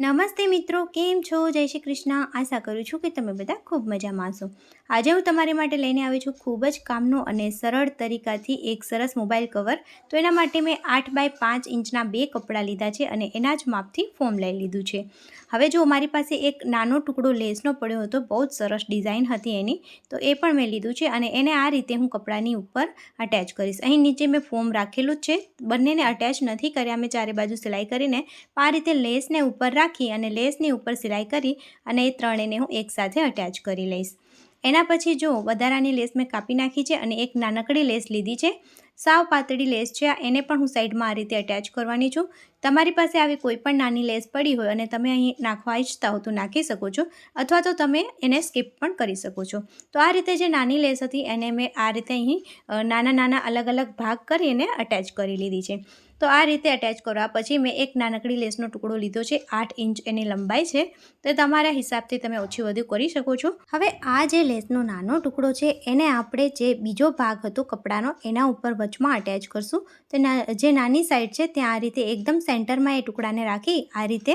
નમસ્તે મિત્રો, કેમ છો? જય શ્રી કૃષ્ણ. આશા કરું છું કે તમે બધા ખૂબ મજામાં હશો. આજે હું તમારી માટે લઈને આવી છું ખૂબ જ કામનો અને સરળ તરીકાથી એક સરસ મોબાઈલ કવર. તો એના માટે મેં આઠ બાય પાંચ ઇંચના બે કપડાં લીધા છે અને એના જ માપથી ફોર્મ લઈ લીધું છે. હવે જો મારી પાસે એક નાનો ટુકડો લેસનો પડ્યો હતો, બહુ જ સરસ ડિઝાઇન હતી એની, તો એ પણ મેં લીધું છે અને એને આ રીતે હું કપડાની ઉપર અટેચ કરીશ. અહીં નીચે મેં ફોર્મ રાખેલું જ છે. બંનેને અટેચ નથી કર્યા. મેં ચારે બાજુ સિલાઈ કરીને આ રીતે લેસને ઉપર રાખી અને લેસની ઉપર સિલાઈ કરી અને એ ત્રણેયને હું એકસાથે અટેચ કરી લઈશ. એના પછી જો વધારાની લેસ મેં કાપી નાખી છે અને એક નાનકડી લેસ લીધી છે, સાવ પાતળી લેસ છે એને પણ હું સાઈડમાં આ રીતે અટેચ કરવાની છું. તમારી પાસે આવી કોઈ પણ નાની લેસ પડી હોય અને તમે અહીં નાખવા ઈચ્છતા હો તો નાખી શકો છો, અથવા તો તમે એને સ્કીપ પણ કરી શકો છો. તો આ રીતે જે નાની લેસ હતી એને મેં આ રીતે અહીં નાના નાના અલગ અલગ ભાગ કરીને અટેચ કરી લીધી છે. તો આ રીતે અટેચ કરવા પછી મેં એક નાનકડી લેસનો ટુકડો લીધો છે, આઠ ઇંચ એની લંબાઈ છે. તો તમારા હિસાબથી તમે ઓછી વધુ કરી શકો છો. હવે આ જે લેસનો નાનો ટુકડો છે, એને આપણે જે બીજો ભાગ હતો કપડાનો, એના ઉપર વચમાં અટેચ કરશું. તો જે નાની સાઈડ છે, ત્યાં આ રીતે એકદમ સેન્ટરમાં એ ટુકડાને રાખી, આ રીતે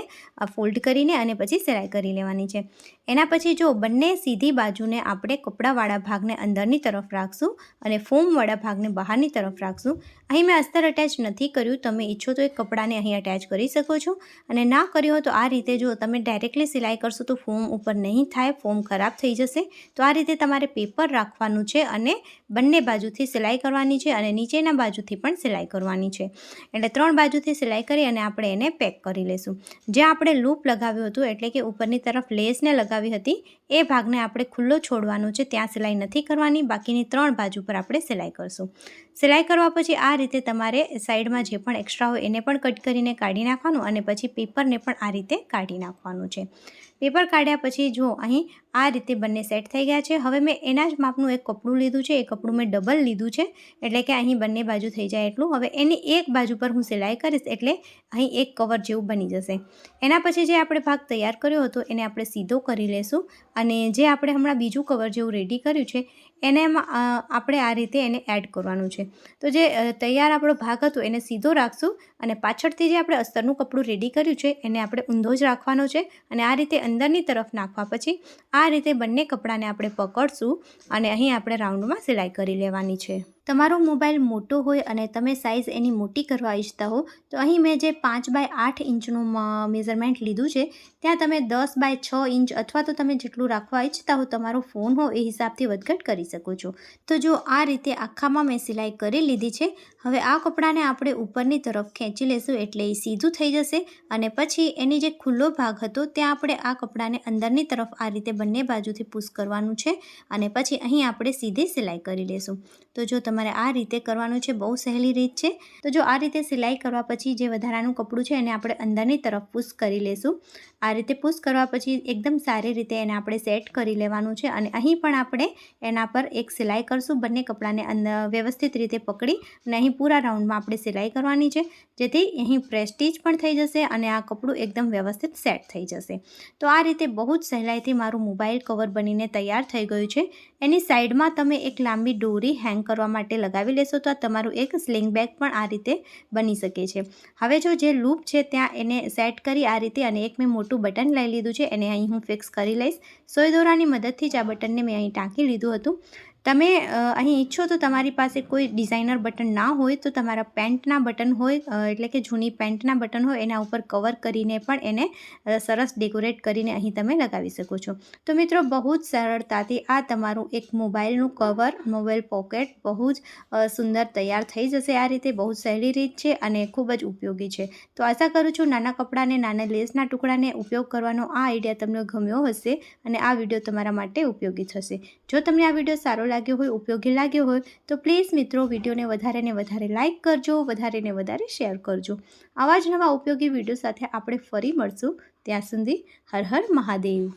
ફોલ્ડ કરીને અને પછી સિલાઈ કરી લેવાની છે. એના પછી જો બંને સીધી બાજુને આપણે કપડાવાળા ભાગને અંદરની તરફ રાખશું અને ફોમવાળા ભાગને બહારની તરફ રાખશું. અહીં મેં અસ્તર અટેચ નથી કર્યું. કર્યું, તમે ઈચ્છો તો એ કપડાને અહીં અટેચ કરી શકો છો. અને ના કર્યો તો આ રીતે જો તમે ડાયરેક્ટલી સિલાઈ કરશો તો ફોમ ઉપર નહીં થાય ફોમ ખરાબ થઈ જશે. તો આ રીતે તમારે પેપર રાખવાનું છે અને બંને બાજુથી સિલાઈ કરવાની છે અને નીચેના બાજુથી પણ સિલાઈ કરવાની છે. એટલે ત્રણ બાજુથી સિલાઈ કરી અને આપણે એને પેક કરી લઈશું જ્યાં આપણે લૂપ લગાવ્યું હતું, એટલે કે ઉપરની તરફ લેસને લગાવી હતી એ ભાગને આપણે ખુલ્લો છોડવાનો છે, ત્યાં સિલાઈ નથી કરવાની. બાકીની ત્રણ બાજુ પર આપણે સિલાઈ કરશું. સિલાઈ કરવા પછી આ રીતે તમારે સાઈડમાં જે પણ એક્સ્ટ્રા હોય એને પણ કટ કરીને કાઢી નાખવાનું અને પછી પેપરને પણ આ રીતે કાઢી નાખવાનું છે. પેપર કાઢ્યા પછી જો અહીં આ રીતે બંને સેટ થઈ ગયા છે. હવે મેં એના જ માપનું એક કપડું લીધું છે. એ કપડું મેં ડબલ લીધું છે. એટલે કે અહીં બંને બાજુ થઈ જાય એટલું. હવે એની એક બાજુ પર હું સિલાઈ કરીશ એટલે અહીં એક કવર જેવું બની જશે. એના પછી જે આપણે ભાગ તૈયાર કર્યો હતો એને આપણે સીધો કરી લેશું. અને જે આપણે હમણાં બીજું કવર જેવું રેડી કર્યું છે, એને આપણે આ રીતે એને એડ કરવાનું છે. તો જે તૈયાર આપણો ભાગ હતો એને સીધો રાખશું અને પાછળથી જે આપણે અસ્તરનું કપડું રેડી કર્યું છે, એને આપણે ઊંધો જ રાખવાનો છે અને આ રીતે અંદરની તરફ નાખવા પછી આ રીતે બંને કપડાને આપણે પકડશું અને અહીં આપણે રાઉન્ડમાં સિલાઈ કરી લેવાની છે. તમારો મોબાઈલ મોટો હોય અને તમે સાઇઝ એની મોટી કરવા ઈચ્છતા હો, તો અહીં મેં જે પાંચ બાય આઠ ઇંચનું મેઝરમેન્ટ લીધું છે, ત્યાં તમે દસ બાય છ ઇંચ અથવા તો તમે જેટલું રાખવા ઈચ્છતા હો તમારો ફોન હો એ હિસાબથી વધઘટ કરી શકો છો. તો જો આ રીતે આખામાં મેં સિલાઈ કરી લીધી છે, હવે આ કપડાને આપણે ઉપરની તરફ ખેંચી લેશું એટલે એ સીધું થઈ જશે અને પછી એની જે ખુલ્લો ભાગ હતો ત્યાં આપણે આ કપડાને અંદરની તરફ આ રીતે બંને બાજુથી પુશ કરવાનું છે અને પછી અહીં આપણે સીધી સિલાઈ કરી લેશું. તો જો તમારે આ રીતે કરવાનું છે, બહુ સહેલી રીત છે. તો જો આ રીતે સિલાઈ કરવા પછી જે વધારાનું કપડું છે, એને આપણે અંદરની તરફ પુશ કરી લેશું. આ રીતે પુશ કરવા પછી એકદમ સારી રીતે એને આપણે સેટ કરી લેવાનું છે અને અહીં પણ આપણે એના પર એક સિલાઈ કરશું, બંને કપડાને અંદર વ્યવસ્થિત રીતે પકડી અને અહીં પૂરા રાઉન્ડમાં આપણે સિલાઈ કરવાની છે. જેથી અહીં પ્રેસ્ટીજ પણ થઈ જશે અને આ કપડું એકદમ વ્યવસ્થિત સેટ થઈ જશે. તો આ રીતે બહુ જ સહેલાઈથી મારું મોબાઈલ કવર બનીને તૈયાર થઈ ગયું છે. એની સાઈડમાં તમે એક લાંબી દોરી હેંગ કરવા માટે લગાવી લેશો તો તમારું એક સ્લિંગ બેગ પણ આ રીતે બની શકે છે. હવે જો જે લૂપ છે ત્યાં એને સેટ કરી આ રીતે અને એક મેં મોટું બટન લઈ લીધું છે, એને અહીં હું ફિક્સ કરી લઈશ. સોય દોરાની મદદથી જ આ બટનને મેં અહીં ટાંકી લીધું હતું. તમે અહીં ઈચ્છો તો તમારી પાસે કોઈ ડિઝાઇનર બટન ના હોય તો તમારા પેન્ટના બટન હોય એટલે કે જૂની પેન્ટના બટન હોય, એના ઉપર કવર કરીને પણ એને સરસ ડેકોરેટ કરીને અહીં તમે લગાવી શકો છો. તો મિત્રો, બહુ જ સરળતાથી આ તમારું એક મોબાઈલનું કવર, મોબાઈલ પોકેટ બહુ જ સુંદર તૈયાર થઈ જશે આ રીતે, બહુ સહેલી રીત છે અને ખૂબ જ ઉપયોગી છે. તો આશા કરું છું નાના કપડાને, નાના લેસના ટુકડાને ઉપયોગ કરવાનો આ આઈડિયા તમને ગમ્યો હશે અને આ વીડિયો તમારા માટે ઉપયોગી થશે. જો તમને આ વીડિયો સારો લાગ્યો હોય, ઉપયોગી લાગ્યો હોય, તો પ્લીઝ મિત્રો વિડીયોને વધારે ને વધારે લાઇક કરજો, વધારે ને વધારે શેર કરજો. આવા જ નવા ઉપયોગી વીડિયો સાથે આપણે ફરી મળશું. ત્યાં સુધી હર હર મહાદેવ.